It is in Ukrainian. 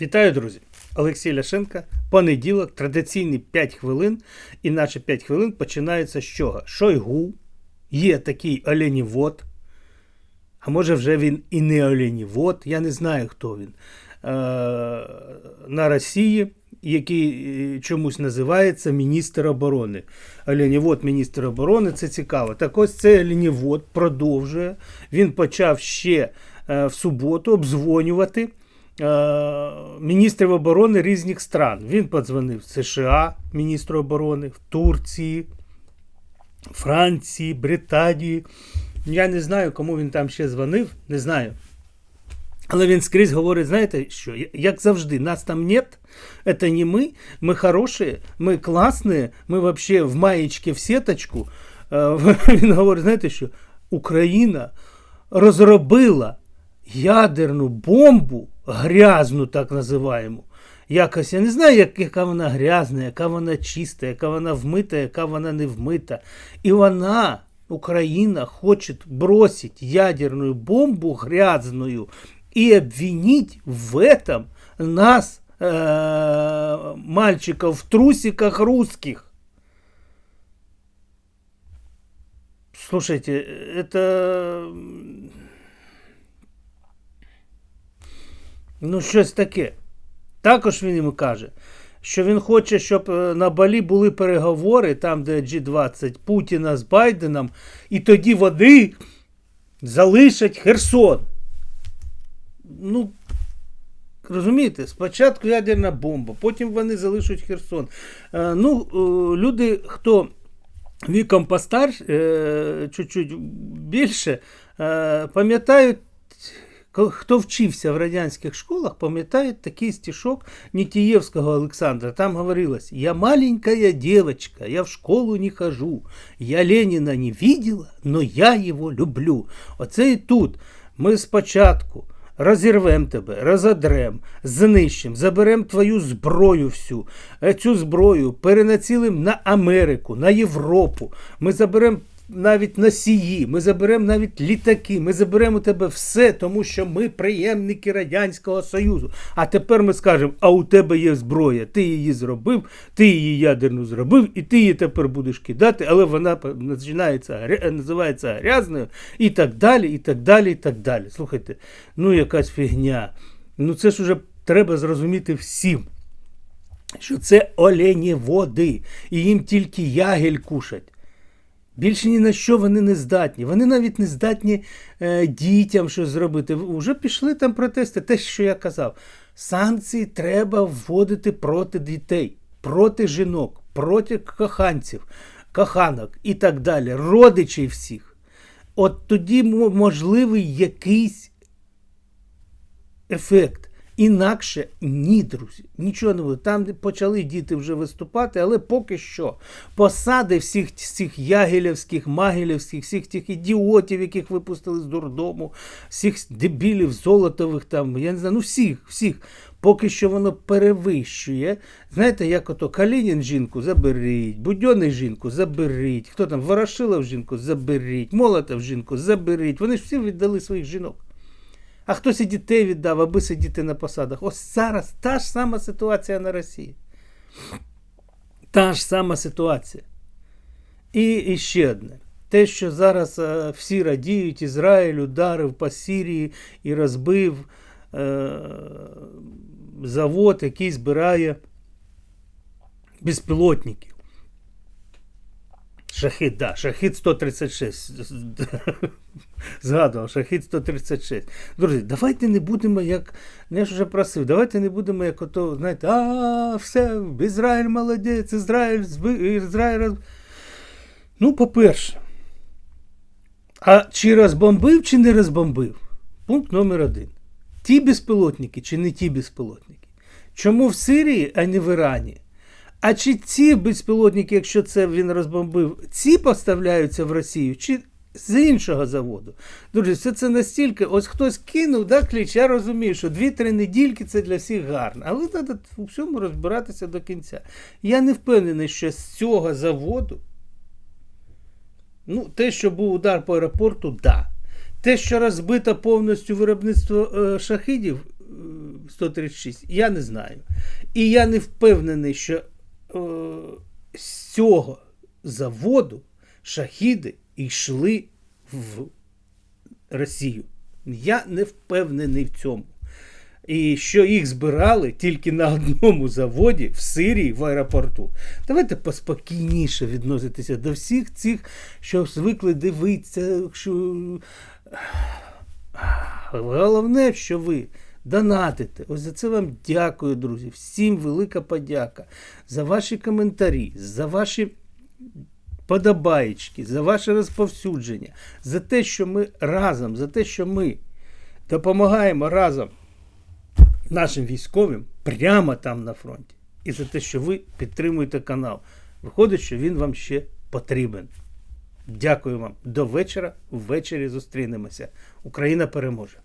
Вітаю, друзі! Олексій Ляшенка. Понеділок, традиційні 5 хвилин. І наші 5 хвилин починаються з чого? Шойгу, є такий оленівод. А може вже він і не оленівод, я не знаю, хто він. Е, на Росії, який е, чомусь називається міністр оборони. Оленівод, міністр оборони, це цікаво. Так ось цей оленівод продовжує. Він почав ще е, в суботу обдзвонювати е, міністрів оборони різних стран. Він подзвонив США, міністру оборони, в Турції, Франції, Британії. Я не знаю, кому він там ще дзвонив, не знаю. Але він скрізь говорить, знаєте що, як завжди, нас там нет, це не ми, ми хороші, ми класні, ми вообще в маєчці в сіточку. Е, Він говорить, знаєте що, Україна розробила ядерну бомбу, грязну так називаємо. Якось я не знаю, як, яка вона грязна, яка вона чиста, яка вона вмита, яка вона не вмита. І вона, Україна, хоче бросить ядерную бомбу грязную и обвинить в этом нас, э, мальчиков в трусиках русских. Слушайте, это. Ну, щось таке. Також він йому каже, що він хоче, щоб е, на Балі були переговори, там, де G20 Путіна з Байденом, і тоді вони залишать Херсон. Ну, розумієте, спочатку ядерна бомба, потім вони залишать Херсон. Е, ну, е, люди, хто віком постарше, чуть-чуть більше, пам'ятають. Хто вчився в радянських школах, пам'ятає такий стишок Нітієвського Олександра. Там говорилось: Я маленькая девочка, я в школу не хожу, я Леніна не видела, но я його люблю. Оце і тут ми спочатку розірвем тебе, розодрем, знищим, заберем твою зброю всю. Е, Цю зброю перенацілим на Америку, на Європу. Ми заберемо навіть носії, ми заберемо навіть літаки, ми заберемо у тебе все, тому що ми приємники Радянського Союзу. А тепер ми скажемо: а у тебе є зброя, ти її зробив, ти її ядерну зробив, і ти її тепер будеш кидати, але вона починається, називається грязною, і так далі, і так далі, і так далі. Слухайте, ну якась фігня. Ну це ж уже треба зрозуміти всім. Що це олені води, і їм тільки ягель кушать. Більше ні на що вони не здатні. Вони навіть не здатні е, дітям щось зробити. Уже пішли там протести. Те, що я казав. Санкції треба вводити проти дітей, проти жінок, проти коханців, коханок і так далі, родичів всіх. От тоді можливий якийсь ефект. Інакше ні, друзі, нічого не буде. Там почали діти вже виступати, але поки що посади всіх цих ягелівських, магілівських, всіх тих ідіотів, яких випустили з дурдому, всіх дебілів, золотових, там, я не знаю, ну всіх, всіх. Поки що воно перевищує. Знаєте, як ото Калінін жінку заберіть, Будьоний жінку заберіть, хто там Ворошилов жінку заберіть, Молотов жінку заберіть. Вони ж всі віддали своїх жінок а хтось і дітей віддав, аби сидіти на посадах. Ось зараз та ж сама ситуація на Росії. Та ж сама ситуація. І, і ще одне. Те, що зараз е, всі радіють, Ізраїль ударив по Сирії і розбив е, завод, який збирає безпілотників. Шахід, да, шахід 136. Згадував, шахід 136. Друзі, давайте не будемо, як. Я ж вже просив, давайте не будемо, як ото, знаєте, а, все, Ізраїль молодець, Ізраїль, Ізраїль. Ну, по-перше, а чи розбомбив, чи не розбомбив? Пункт номер один. Ті безпілотники, чи не ті безпілотники? Чому в Сирії, а не в Ірані? А чи ці безпілотники, якщо це він розбомбив, ці поставляються в Росію, чи з іншого заводу? Друзі, все це настільки, ось хтось кинув, да, кліч, я розумію, що 2-3 недільки це для всіх гарно, але треба у всьому розбиратися до кінця. Я не впевнений, що з цього заводу, ну, те, що був удар по аеропорту, да. Те, що розбито повністю виробництво е, шахидів, 136? Я не знаю. І я не впевнений, що е, з цього заводу шахіди йшли в Росію. Я не впевнений в цьому. І що їх збирали тільки на одному заводі в Сирії в аеропорту. Давайте поспокійніше відноситися до всіх цих, що звикли дивитися. Що... Головне, що ви донатите. Ось за це вам дякую, друзі. Всім велика подяка за ваші коментарі, за ваші подобаєчки, за ваше розповсюдження, за те, що ми разом, за те, що ми допомагаємо разом нашим військовим прямо там на фронті. І за те, що ви підтримуєте канал. Виходить, що він вам ще потрібен. Дякую вам. До вечора. Ввечері зустрінемося. Україна переможе.